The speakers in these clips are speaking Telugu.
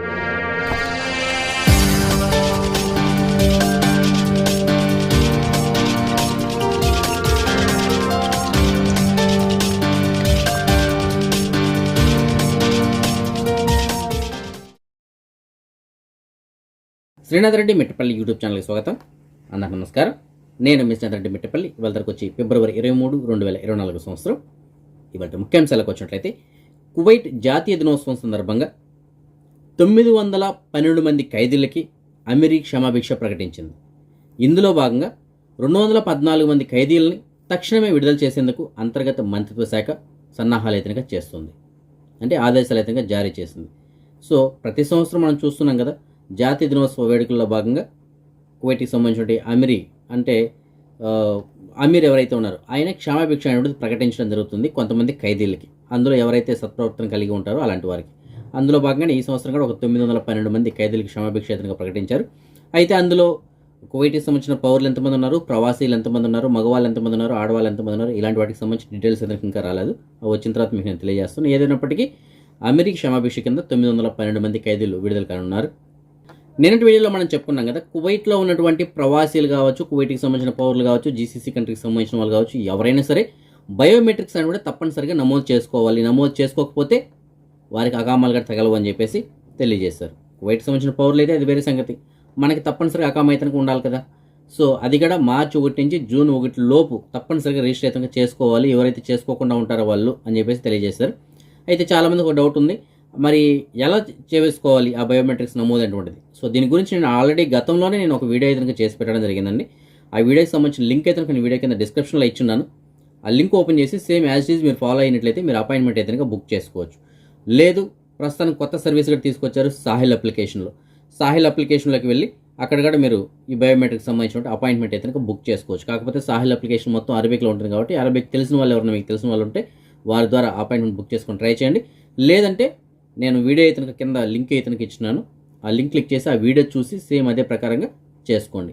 శ్రీనాథ్ రెడ్డి మిట్టపల్లి యూట్యూబ్ ఛానల్కి స్వాగతం. అందరికీ నమస్కారం. నేను మీ రెడ్డి మిట్టపల్లి. ఇవాళ వచ్చి ఫిబ్రవరి ఇరవై మూడు రెండు వేల ఇరవై నాలుగు సంవత్సరం. ఇవాళ ముఖ్యాంశాలకు వచ్చినట్లయితే కువైట్ జాతీయ దినోత్సవం సందర్భంగా తొమ్మిది వందల పన్నెండు మంది ఖైదీలకి అమెరీ క్షమాభిక్ష ప్రకటించింది. ఇందులో భాగంగా రెండు వందల పద్నాలుగు మంది ఖైదీలని తక్షణమే విడుదల చేసేందుకు అంతర్గత మంత్రిత్వ శాఖ సన్నాహాలైతనగా చేస్తుంది. అంటే ఆదేశాలైతనగా జారీ చేసింది. సో ప్రతి సంవత్సరం మనం చూస్తున్నాం కదా జాతీయ దినోత్సవ వేడుకల్లో భాగంగా కువైట్కి సంబంధించిన అమిరి అంటే అమీర్ ఎవరైతే ఉన్నారో ఆయన క్షమాభిక్ష అనేది ప్రకటించడం జరుగుతుంది కొంతమంది ఖైదీలకి. అందులో ఎవరైతే సత్ప్రవర్తన కలిగి ఉంటారో అలాంటి వారికి. అందులో భాగంగానే ఈ సంవత్సరం కూడా ఒక తొమ్మిది వందల పన్నెండు మంది ఖైదీలకి క్షమాభిక్ష ప్రకటించారు. అయితే అందులో కువైట్కి సంబంధించిన పౌరులు ఎంతమంది ఉన్నారు? ప్రవాసీలు ఎంతమంది ఉన్నారు? మగవాళ్ళు ఎంతమంది ఉన్నారు? ఆడవాళ్ళు ఎంతమంది ఉన్నారు? ఇలాంటి వాటికి సంబంధించిన డీటెయిల్స్ అయితే ఇంకా రాలేదు. వచ్చిన తర్వాత మీకు నేను తెలియజేస్తాను. ఏదైనప్పటికీ అమెరికా క్షమాభిక్ష కింద తొమ్మిది వందల పన్నెండు మంది ఖైదీలు విడుదల కానున్నారు. నిన్నటి వీడియోలో మనం చెప్పుకున్నాం కదా కువైట్లో ఉన్నటువంటి ప్రవాసీలు కావచ్చు కువైట్కి సంబంధించిన పౌరులు కావచ్చు జీసీసీ కంట్రీకి సంబంధించిన వాళ్ళు కావచ్చు ఎవరైనా సరే బయోమెట్రిక్స్ అని కూడా తప్పనిసరిగా నమోదు చేసుకోవాలి. నమోదు చేసుకోకపోతే వారికి అకామాలుగా తగలవు అని చెప్పేసి తెలియజేశారు. కువైట్కి సంబంధించిన పౌరులు అయితే అది వేరే సంగతి. మనకి తప్పనిసరిగా అకామైతనకు ఉండాలి కదా. సో అది కూడా మార్చి ఒకటి నుంచి జూన్ ఒకటి లోపు తప్పనిసరిగా రిజిస్ట్రేషన్ చేసుకోవాలి. ఎవరైతే చేసుకోకుండా ఉంటారో వాళ్ళు అని చెప్పేసి తెలియజేశారు. అయితే చాలామందికి ఒక డౌట్ ఉంది. మరి ఎలా చేసుకోవాలి ఆ బయోమెట్రిక్స్ నమోదు అటువంటిది సో దీని గురించి నేను ఆల్రెడీ గతంలోనే నేను ఒక వీడియో అయితే చేసి పెట్టడం జరిగిందండి. ఆ వీడియోకి సంబంధించిన లింక్ అయితే నేను వీడియో కింద డిస్క్రిప్షన్లో ఇచ్చున్నాను. ఆ లింక్ ఓపెన్ చేసి సేమ్ యాజ్ ఈజ్ మీరు ఫాలో అయినట్లయితే మీరు అపాయింట్మెంట్ అయితే బుక్ చేసుకోవచ్చు. లేదు ప్రస్తుతానికి కొత్త సర్వీస్ కూడా తీసుకొచ్చారు సాహిల్ అప్లికేషన్లో. సాహిల్ అప్లికేషన్లోకి వెళ్ళి అక్కడ కూడా మీరు ఈ బయోమెట్రిక్ సంబంధించిన అపాయింట్మెంట్ అయితే బుక్ చేసుకోవచ్చు. కాకపోతే సాహిల్ అప్లికేషన్ మొత్తం అరబిక్లో ఉంటుంది కాబట్టి అరబిక్ తెలిసిన వాళ్ళు ఎవరైనా మీకు తెలిసిన వాళ్ళు ఉంటే వారి ద్వారా అపాయింట్మెంట్ బుక్ చేసుకొని ట్రై చేయండి. లేదంటే నేను వీడియో అయితే కింద లింక్ అయితే ఇచ్చినాను. ఆ లింక్ క్లిక్ చేసి ఆ వీడియో చూసి సేమ్ అదే ప్రకారంగా చేసుకోండి.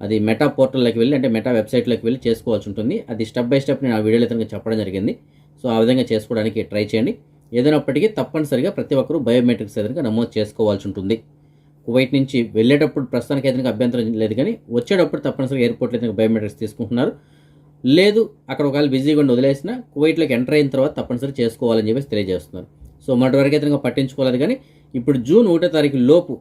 అది మెటా పోర్టల్లోకి వెళ్ళి అంటే మెటా వెబ్సైట్లోకి వెళ్ళి చేసుకోవాల్సి ఉంటుంది. అది స్టెప్ బై స్టెప్ నేను ఆ వీడియోలో అయితే చెప్పడం జరిగింది. సో ఆ విధంగా చేసుకోవడానికి ట్రై చేయండి. ఏదైనప్పటికీ తప్పనిసరిగా ప్రతి ఒక్కరూ బయోమెట్రిక్స్ ఏదైనా నమోదు చేసుకోవాల్సి ఉంటుంది. కువైట్ నుంచి వెళ్ళేటప్పుడు ప్రస్తుతానికి ఏదైనా అభ్యంతరం లేదు కానీ వచ్చేటప్పుడు తప్పనిసరిగా ఎయిర్పోర్ట్లో ఏదైనా బయోమెట్రిక్స్ తీసుకుంటున్నారు. లేదు అక్కడ ఒకవేళ బిజీగా ఉండి వదిలేసిన కువైట్లోకి ఎంటర్ అయిన తర్వాత తప్పనిసరి చేసుకోవాలని చెప్పేసి తెలియజేస్తున్నారు. సో మొదటి వరకు అయితే పట్టించుకోలేదు కానీ ఇప్పుడు జూన్ ఒకటో తారీఖు లోపు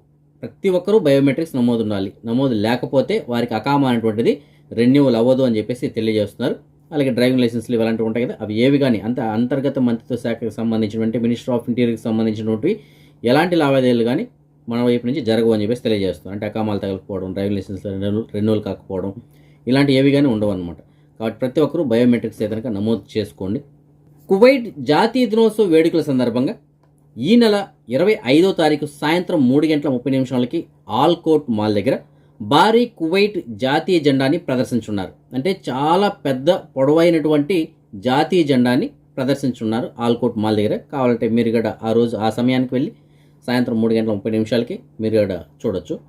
ప్రతి ఒక్కరూ బయోమెట్రిక్స్ నమోదు ఉండాలి. నమోదు లేకపోతే వారికి అకామ అనేటువంటిది రెన్యూవల్ అవ్వదు అని చెప్పేసి తెలియజేస్తున్నారు. అలాగే డ్రైవింగ్ లైసెన్స్లు ఇలాంటివి ఉంటాయి కదా అవి ఏవి కానీ అంత అంతర్గత మంత్రిత్వ శాఖకు సంబంధించినటువంటి మినిస్టర్ ఆఫ్ ఇంటీరియర్కి సంబంధించినటువంటి ఎలాంటి లావాదేవీలు కానీ మన వైపు నుంచి జరగవు అని చెప్పేసి తెలియజేస్తాం అంటే అకామాలు తగలకపోవడం డ్రైవింగ్ లైసెన్స్ రెన్యువల్ కాకపోవడం ఇలాంటి ఏవి కానీ ఉండవు అనమాట కాబట్టి ప్రతి ఒక్కరూ బయోమెట్రిక్స్ ఏదైనా నమోదు చేసుకోండి. కువైట్ జాతీయ దినోత్సవ వేడుకల సందర్భంగా ఈ నెల ఇరవై ఐదో తారీఖు సాయంత్రం మూడు గంటల ముప్పై నిమిషాలకి ఆల్కోట్ మాల్ దగ్గర భారీ కువైట్ జాతీయ జెండాని ప్రదర్శించున్నారు. అంటే చాలా పెద్ద పొడవైనటువంటి జాతీయ జెండాని ప్రదర్శించున్నారు ఆల్కోట్ మాల్ దగ్గర. కావాలంటే మీరు కూడా ఆ రోజు ఆ సమయానికి వెళ్ళి సాయంత్రం మూడు గంటల ముప్పై నిమిషాలకి మీరు కూడా చూడొచ్చు.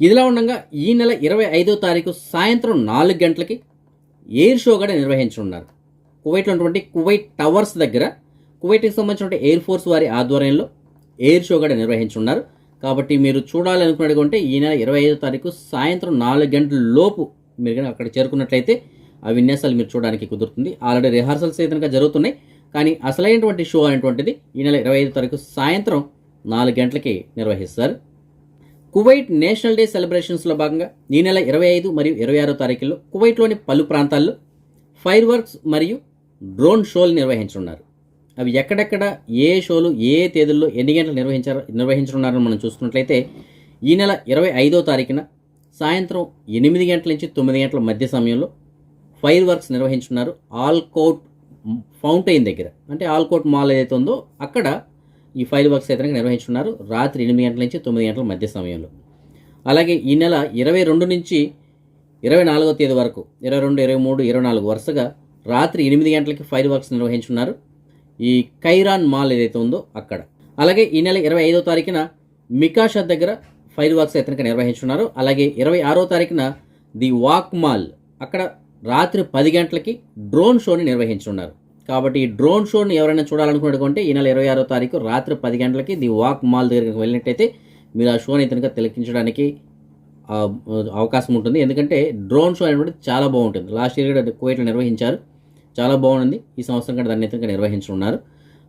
ఇదిలా ఉండగా ఈ నెల ఇరవై ఐదో తారీఖు సాయంత్రం నాలుగు గంటలకి ఎయిర్ షో కూడా నిర్వహించనున్నారు. కువైట్లో ఉన్నటువంటి కువైట్ టవర్స్ దగ్గర కువైట్కి సంబంధించిన ఎయిర్ ఫోర్స్ వారి ఆధ్వర్యంలో ఎయిర్ షో కూడా నిర్వహించున్నారు కాబట్టి మీరు చూడాలనుకున్నట్టుకుంటే ఈ నెల ఇరవై ఐదో తారీఖు సాయంత్రం నాలుగు గంటల లోపు మీరు కనుక అక్కడ చేరుకున్నట్లయితే ఆ విన్యాసాలు మీరు చూడడానికి కుదురుతుంది. ఆల్రెడీ రిహార్సల్స్ అయితే కనుక జరుగుతున్నాయి. కానీ అసలైనటువంటి షో అనేటువంటిది ఈ నెల ఇరవై ఐదో తారీఖు సాయంత్రం నాలుగు గంటలకి నిర్వహిస్తారు. కువైట్ నేషనల్ డే సెలబ్రేషన్స్లో భాగంగా ఈ నెల ఇరవై ఐదు మరియు ఇరవై ఆరో తారీఖుల్లో కువైట్లోని పలు ప్రాంతాల్లో ఫైర్ వర్క్స్ మరియు డ్రోన్ షోలు నిర్వహించనున్నారు. అవి ఎక్కడెక్కడ ఏ షోలు ఏ తేదీల్లో ఎన్ని గంటలు నిర్వహించారు నిర్వహించనున్నారని మనం చూసుకున్నట్లయితే ఈ నెల ఇరవై ఐదో తారీఖున సాయంత్రం ఎనిమిది గంటల నుంచి తొమ్మిది గంటల మధ్య సమయంలో ఫైర్ వర్క్స్ నిర్వహించున్నారు ఆల్కోట్ ఫౌంటైన్ దగ్గర. అంటే ఆల్కోట్ మాల్ ఏదైతే ఉందో అక్కడ ఈ ఫైర్ వర్క్స్ అయితే నిర్వహించున్నారు రాత్రి ఎనిమిది గంటల నుంచి తొమ్మిది గంటల మధ్య సమయంలో. అలాగే ఈ నెల ఇరవై రెండు నుంచి ఇరవై నాలుగో తేదీ వరకు ఇరవై రెండు ఇరవై మూడు ఇరవై నాలుగు వరుసగా రాత్రి ఎనిమిది గంటలకి ఫైర్ వర్క్స్ నిర్వహించున్నారు ఈ కైరాన్ మాల్ ఏదైతే ఉందో అక్కడ. అలాగే ఈ నెల ఇరవై ఐదో తారీఖున మికాషా దగ్గర ఫైర్ వాక్స్ అయితే నిర్వహించున్నారు అలాగే ఇరవై ఆరో తారీఖున ది వాక్ మాల్ అక్కడ రాత్రి పది గంటలకి డ్రోన్ షోని నిర్వహించున్నారు కాబట్టి ఈ డ్రోన్ షోని ఎవరైనా చూడాలనుకున్నటువంటి ఈ నెల ఇరవై ఆరో తారీఖు రాత్రి పది గంటలకి ది వాక్ మాల్ దగ్గరికి వెళ్ళినట్టయితే మీరు ఆ షోని కనుక తిలకించడానికి అవకాశం ఉంటుంది. ఎందుకంటే డ్రోన్ షో అనేటువంటిది చాలా బాగుంటుంది. లాస్ట్ ఇయర్ కూడా కోయిట్లో నిర్వహించారు. చాలా బాగుంది. ఈ సంవత్సరం కంటే దాన్ని ఇతరుగా నిర్వహించనున్నారు.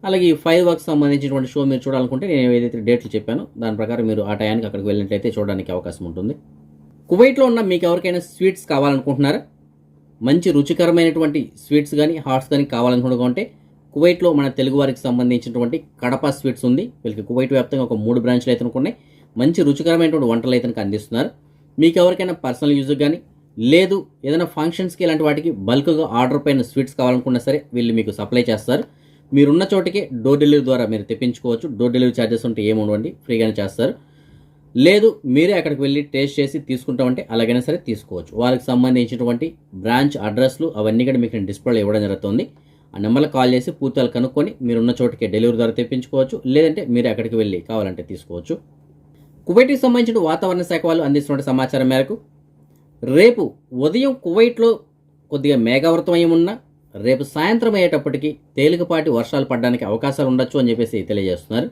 అలాగే ఈ ఫైర్ వర్క్స్ సంబంధించినటువంటి షో మీరు చూడాలనుకుంటే నేను ఏదైతే డేట్లు చెప్పానో దాని ప్రకారం మీరు ఆ టయానికి అక్కడికి వెళ్ళినట్లయితే చూడడానికి అవకాశం ఉంటుంది. కువైట్లో ఉన్న మీకు ఎవరికైనా స్వీట్స్ కావాలనుకుంటున్నారా? మంచి రుచికరమైనటువంటి స్వీట్స్ కానీ హాట్స్ కానీ కావాలనుకుంటే కువైట్లో మన తెలుగు వారికి సంబంధించినటువంటి కడప స్వీట్స్ ఉంది. వీళ్ళకి కువైట్ వ్యాప్తంగా ఒక మూడు బ్రాంచ్లు అయితే ఉన్నాయి మంచి రుచికరమైనటువంటి వంటలు అయితే అందిస్తున్నారు. మీకు ఎవరికైనా పర్సనల్ యూజ్ కానీ లేదు ఏదైనా ఫంక్షన్స్కి ఇలాంటి వాటికి బల్క్గా ఆర్డర్ పైన స్వీట్స్ కావాలనుకున్నా సరే వీళ్ళు మీకు సప్లై చేస్తారు. మీరున్న చోటికే డోర్ డెలివరీ ద్వారా మీరు తెప్పించుకోవచ్చు. డోర్ డెలివరీ ఛార్జెస్ ఉంటే ఏముండవండి ఫ్రీగానే చేస్తారు. లేదు మీరే అక్కడికి వెళ్ళి టేస్ట్ చేసి తీసుకుంటామంటే అలాగైనా సరే తీసుకోవచ్చు. వాళ్ళకి సంబంధించినటువంటి బ్రాంచ్ అడ్రస్లు అవన్నీ కూడా మీకు నేను డిస్ప్లేలో ఇవ్వడం జరుగుతుంది. ఆ నెంబర్కి కాల్ చేసి పూర్తిగా కనుక్కొని మీరున్న చోటికి డెలివరీ ద్వారా తెప్పించుకోవచ్చు. లేదంటే మీరే అక్కడికి వెళ్ళి కావాలంటే తీసుకోవచ్చు. కువైట్కి సంబంధించిన వాతావరణ శాఖ వాళ్ళు అందిస్తున్న సమాచారం మేరకు రేపు ఉదయం కువైట్లో కొద్దిగా మేఘావృతమై ఉన్నా రేపు సాయంత్రం అయ్యేటప్పటికి తేలికపాటి వర్షాలు పడడానికి అవకాశాలు ఉండొచ్చు అని చెప్పేసి తెలియజేస్తున్నారు.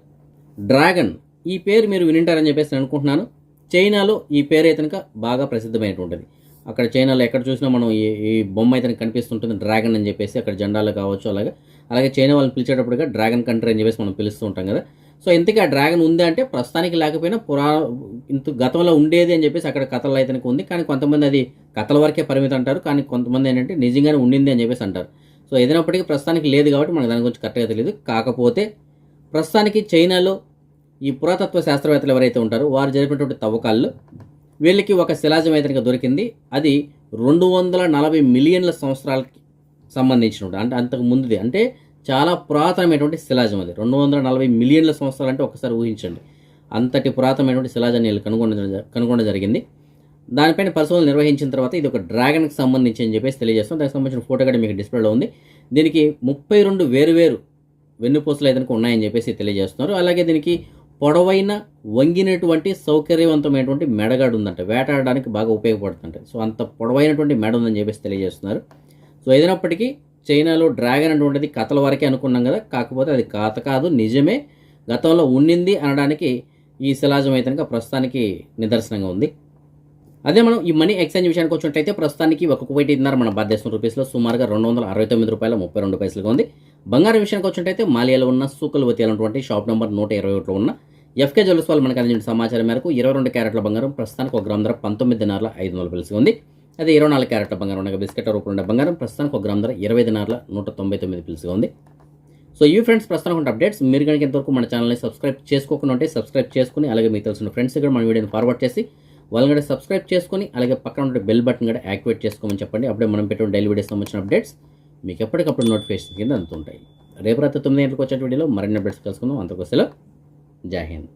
డ్రాగన్ ఈ పేరు మీరు వినింటారని చెప్పేసి నేను అనుకుంటున్నాను. చైనాలో ఈ పేరు అయితే కనుక బాగా ప్రసిద్ధమైనటువంటిది. అక్కడ చైనాలో ఎక్కడ చూసినా మనం ఈ ఈ బొమ్మ అయితే కనిపిస్తుంటుంది డ్రాగన్ అని చెప్పేసి అక్కడ జెండాలు కావచ్చు అలాగే అలాగే చైనా వాళ్ళని పిలిచేటప్పుడుగా డ్రాగన్ కంట్రీ అని చెప్పేసి మనం పిలుస్తూ ఉంటాం కదా. సో ఇంతకీ ఆ డ్రాగన్ ఉంది అంటే ప్రస్తుతానికి లేకపోయినా పురా ఇంత గతంలో ఉండేది అని చెప్పేసి అక్కడ కథలు అయితే ఉంది. కానీ కొంతమంది అది కథల వరకే పరిమితం అంటారు. కానీ కొంతమంది ఏంటంటే నిజంగానే ఉండింది అని చెప్పేసి అంటారు. సో ఏదైనప్పటికీ ప్రస్తుతానికి లేదు కాబట్టి మనకు దాని గురించి కరెక్ట్గా తెలియదు. కాకపోతే ప్రస్తుతానికి చైనాలో ఈ పురాతత్వ శాస్త్రవేత్తలు ఎవరైతే ఉంటారో వారు జరిపినటువంటి తవ్వకాల్లో వీళ్ళకి ఒక శిలాజం అయితే దొరికింది. అది రెండు వందల నలభై మిలియన్ల సంవత్సరాలకి సంబంధించిన అంటే అంతకు ముందుది. అంటే చాలా పురాతనమైనటువంటి శిలాజం అది. రెండు వందల నలభై మిలియన్ల సంవత్సరాలు అంటే ఒకసారి ఊహించండి. అంతటి పురాతనమైనటువంటి శిలాజాన్ని వీళ్ళు కనుగొనడం జ- కనుగొనడం జరిగింది. దానిపైన పరిశోధనలు నిర్వహించిన తర్వాత ఇది ఒక డ్రాగన్కి సంబంధించి అని చెప్పేసి తెలియజేస్తాం. దానికి సంబంధించిన ఫోటో కూడా మీకు డిస్ప్లేలో ఉంది. దీనికి ముప్పై రెండు వేరు వేరు వెన్నుపూసలు అయితే ఉన్నాయని చెప్పేసి తెలియజేస్తున్నారు. అలాగే దీనికి పొడవైన వంగినటువంటి సౌకర్యవంతమైనటువంటి మెడగాడు ఉందంట. వేటాడడానికి బాగా ఉపయోగపడుతుంట సో అంత పొడవైనటువంటి మెడ ఉందని చెప్పేసి తెలియజేస్తున్నారు. సో ఏదైనప్పటికీ చైనాలో డ్రాగన్ అటువంటిది కథల వరకే అనుకున్నాం కదా. కాకపోతే అది కథ కాదు నిజమే. గతంలో ఉండింది అనడానికి ఈ శిలాజం అయితే కనుక ప్రస్తుతానికి నిదర్శనంగా ఉంది. అదే మనం ఈ మనీ ఎక్స్చేంజ్ విషయానికి వచ్చినట్టయితే ప్రస్తుతానికి ఒక కోటిన్నర ఇద్దరు మన భారతదేశం రూపీస్లో సుమారుగా రెండు వందల అరవై తొమ్మిది రూపాయల ముప్పై రెండు పైసలుగా ఉంది. బంగారం విషయానికి వచ్చినట్టయితే మాలియాలో ఉన్న సూకల్వతి అనేటువంటి షాప్ నెంబర్ నూట ఇరవై ఒకటిలో ఉన్న ఎఫ్కే జ్యువెల్స్ వాళ్ళు మనకు అందించిన సమాచారం మేరకు ఇరవై రెండు క్యారెట్ల బంగారం ప్రస్తుతానికి ఒక గ్రామ ధర పంతొమ్మిది దినార్ల ఐదు వందల పైసలుగా ఉంది. అదే ఇరవై నాలుగు క్యారెట్ల బంగారం ఉండగా బిస్కెట్ రూపంలో ఉండే బంగారం. ప్రస్తుతానికి ఒక గ్రామ్ ధర ఇరవై దినార్ల నూట తొంభై తొమ్మిది పిలుసుగా ఉంది. సో ఈ ఫ్రెండ్స్ ప్రస్తుతం ఉన్న అప్డేట్స్. మీరు కనుక ఇంతవరకు మన ఛానల్ని సబ్స్క్రైబ్ చేసుకోకుండా ఉంటే సబ్స్క్రైబ్ చేసుకుని అలాగే మీకు తెలిసిన ఫ్రెండ్స్ కూడా మన వీడియోని ఫార్వర్డ్ చేసి వాళ్ళని కూడా సబ్స్క్రైబ్ చేసుకుని అలాగే పక్కన ఉండే బెల్ బటన్ కూడా యాక్టివేట్ చేసుకోమని చెప్పండి. అప్పుడే మనం పెట్టిన డైలీ వీడియోస్ సంబంధించిన అప్డేట్స్ మీకు ఎప్పటికప్పుడు నోటిఫికేషన్ కింద అందుతుంటాయి. రేపు రాత్రి తొమ్మిది గంటలకు వచ్చే వీడియోలో మరిన్ని అప్డేట్స్ కలుసుకుందాం అంతకోసలో జై హింద్.